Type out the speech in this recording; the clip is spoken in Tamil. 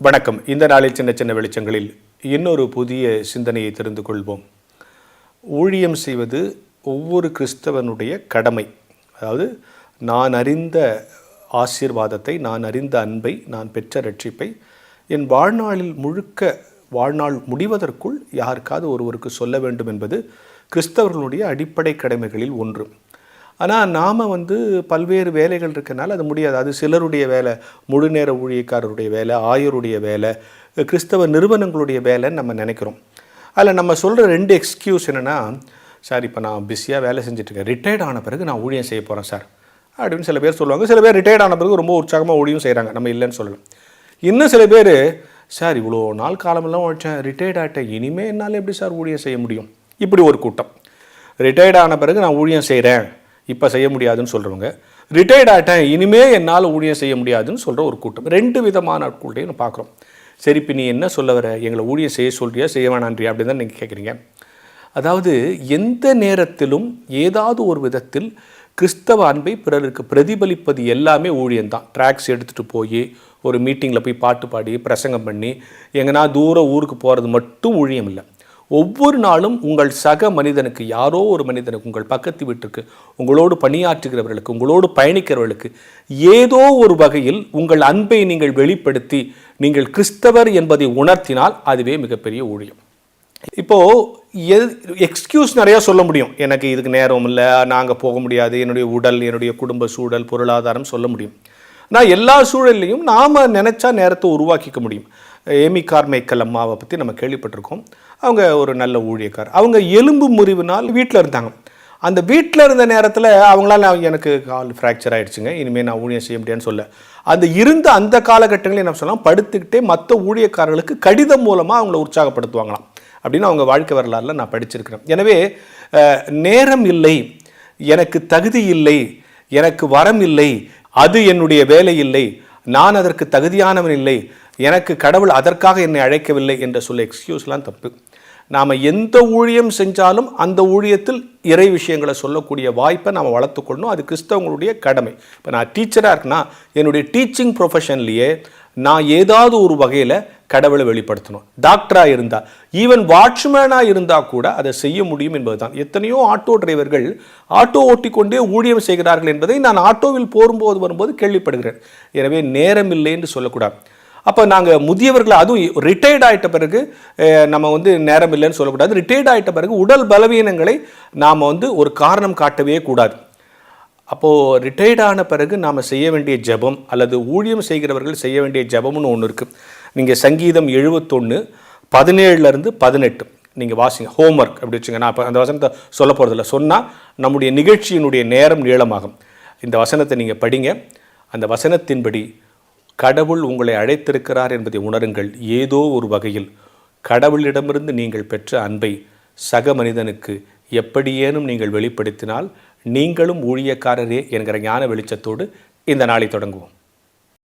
வணக்கம். இந்த நாளில் சின்ன சின்ன வெளிச்சங்களில் இன்னொரு புதிய சிந்தனையை தெரிந்து கொள்வோம். ஊழியம் செய்வது ஒவ்வொரு கிறிஸ்தவனுடைய கடமை. அதாவது நான் அறிந்த ஆசீர்வாதத்தை நான் அறிந்த அன்பை நான் பெற்ற ரட்சிப்பை என் வாழ்நாளில் முழுக்க வாழ்நாள் முடிவதற்குள் யாருக்காவது ஒருவருக்கு சொல்ல வேண்டும் என்பது கிறிஸ்தவர்களுடைய அடிப்படை கடமைகளில் ஒன்று. ஆனால் நாம் வந்து பல்வேறு வேலைகள் இருக்கனால அது முடியாது. அது சிலருடைய வேலை முழு நேர ஊழியக்காரருடைய வேலை ஆயருடைய வேலை கிறிஸ்தவ நிறுவனங்களுடைய வேலைன்னு நம்ம நினைக்கிறோம். அதில் நம்ம சொல்கிற ரெண்டு எக்ஸ்கியூஸ் என்னென்னா சார் இப்போ நான் பிஸியாக வேலை செஞ்சுட்ருக்கேன் ரிட்டையர்ட் ஆன பிறகு நான் ஊழியம் செய்ய போகிறேன் சார். அப்படின்னு சில பேர் சொல்லுவாங்க. சில பேர் ரிட்டையர்ட் ஆன பிறகு ரொம்ப உற்சாகமாக ஊழியம் செய்கிறாங்க நம்ம இல்லைன்னு சொல்லலாம். இன்னும் சில பேர் சார் இவ்வளோ நாள் காலமெல்லாம் உழைச்சேன். ரிட்டையர்ட் ஆகிட்டேன் இனிமேல் என்னால் எப்படி சார் ஊழியம் செய்ய முடியும்? இப்படி ஒரு கூட்டம். ரிட்டையர்ட் ஆன பிறகு நான் ஊழியம் செய்கிறேன் இப்போ செய்ய முடியாதுன்னு சொல்கிறவங்க ரிட்டையர்ட் ஆகிட்டேன் இனிமே என்னால் ஊழியம் செய்ய முடியாதுன்னு சொல்கிற ஒரு கூட்டம். ரெண்டு விதமான ஆட்கள்கிட்டையும் நம்ம பார்க்குறோம் சரி இப்போ நீ என்ன சொல்ல வர? எங்களை ஊழியம் செய்ய சொல்கிறியா செய்ய வேணான்றியா? அப்படின்னு தான் நீங்கள் கேட்குறீங்க அதாவது எந்த நேரத்திலும் ஏதாவது ஒரு விதத்தில் கிறிஸ்தவ அன்பை பிறருக்கு பிரதிபலிப்பது எல்லாமே ஊழியம்தான் ட்ராக்ஸ் எடுத்துகிட்டு போய் ஒரு மீட்டிங்கில் போய் பாட்டு பாடி பிரசங்கம் பண்ணி எங்கன்னா தூர ஊருக்கு போகிறது மட்டும் ஊழியம் இல்லை. ஒவ்வொரு நாளும் உங்கள் சக மனிதனுக்கு யாரோ ஒரு மனிதனுக்கு உங்கள் பக்கத்து வீட்டுக்கு உங்களோடு பணியாற்றுகிறவர்களுக்கு உங்களோடு பயணிக்கிறவர்களுக்கு ஏதோ ஒரு வகையில் உங்கள் அன்பை நீங்கள் வெளிப்படுத்தி நீங்கள் கிறிஸ்தவர் என்பதை உணர்த்தினால் அதுவே மிகப்பெரிய ஊழியம். இப்போது எக்ஸ்கியூஸ் நிறையா சொல்ல முடியும். எனக்கு இதுக்கு நேரம் இல்லை நாங்கள் போக முடியாது என்னுடைய உடல் என்னுடைய குடும்ப சூழல் பொருளாதாரம் சொல்ல முடியும். நான் எல்லா சூழல்லையும் நாம் நினச்சா நேரத்தை உருவாக்கிக்க முடியும். ஏமி கார்மைக்கல் அம்மாவை பற்றி நம்ம கேள்விப்பட்டிருக்கோம். அவங்க ஒரு நல்ல ஊழியக்கார். அவங்க எலும்பு முறிவுனால் வீட்டில் இருந்தாங்க. அந்த வீட்டில் இருந்த நேரத்தில் அவங்களால எனக்கு கால் ஃப்ராக்சர் ஆகிடுச்சுங்க இனிமேல் நான் ஊழியம் செய்ய முடியாதுன்னு சொல்ல. அந்த இருந்த அந்த காலகட்டங்களில் என்ன சொல்லலாம்? படுத்துக்கிட்டே மற்ற ஊழியக்காரர்களுக்கு கடிதம் மூலமாக அவங்கள உற்சாகப்படுத்துவாங்களாம். அப்படின்னு அவங்க வாழ்க்கை வரலாறுல நான் படிச்சிருக்கிறேன். எனவே நேரம் இல்லை. எனக்கு தகுதி இல்லை. எனக்கு வரம் இல்லை. அது என்னுடைய வேலை இல்லை. நான் அதற்கு தகுதியானவன் இல்லை. எனக்கு கடவுள் அதற்காக என்னை அழைக்கவில்லை என்ற சொல்ல எக்ஸ்கியூஸ்லாம் தப்பு. நாம் எந்த ஊழியம் செஞ்சாலும் அந்த ஊழியத்தில் இறை விஷயங்களை சொல்லக்கூடிய வாய்ப்பை நாம் வளர்த்துக்கொள்ளணும். அது கிறிஸ்தவங்களுடைய கடமை. இப்போ நான் டீச்சராக இருக்கேன்னா என்னுடைய டீச்சிங் ப்ரொஃபஷன்லேயே நான் ஏதாவது ஒரு வகையில் கடவுளை வெளிப்படுத்தணும். டாக்டராக இருந்தால் ஈவன் வாட்ச்மேனாக இருந்தால் கூட அதை செய்ய முடியும் என்பதுதான். எத்தனையோ ஆட்டோ டிரைவர்கள் ஆட்டோ ஓட்டிக்கொண்டே ஊழியம் செய்கிறார்கள் என்பதை நான் ஆட்டோவில் போகும்போது வரும்போது கேள்விப்படுகிறேன். எனவே நேரம் இல்லை என்று சொல்லக்கூடாது. அப்போ நாங்கள் முதியவர்களை அதுவும் ரிட்டையர்ட் ஆகிட்ட பிறகு நம்ம வந்து நேரம் இல்லைன்னு சொல்லக்கூடாது. ரிட்டையர்ட் ஆகிட்ட பிறகு உடல் பலவீனங்களை நாம் வந்து ஒரு காரணம் காட்டவே கூடாது. அப்போது ரிட்டையர்ட் ஆன பிறகு நாம் செய்ய வேண்டிய ஜபம் அல்லது ஊழியம் செய்கிறவர்கள் செய்ய வேண்டிய ஜபம்னு ஒன்று இருக்குது நீங்கள் சங்கீதம் எழுபத்தொன்று பதினேழுலேருந்து பதினெட்டு. நீங்கள் வாசிங்க. ஹோம்ஒர்க் அப்படி வச்சுங்க. நான் இப்போ அந்த வசனத்தை சொல்ல போகிறதில்ல சொன்னால் நம்முடைய நிகழ்ச்சியினுடைய நேரம் நீளமாகும். இந்த வசனத்தை நீங்கள் படிங்க. அந்த வசனத்தின்படி கடவுள் உங்களை அழைத்திருக்கிறார் என்பதை உணருங்கள். ஏதோ ஒரு வகையில் கடவுளிடமிருந்து நீங்கள் பெற்ற அன்பை சக மனிதனுக்கு எப்படியேனும் நீங்கள் வெளிப்படுத்தினால் நீங்களும் ஊழியக்காரரே என்கிற ஞான வெளிச்சத்தோடு இந்த நாளை தொடங்குவோம்.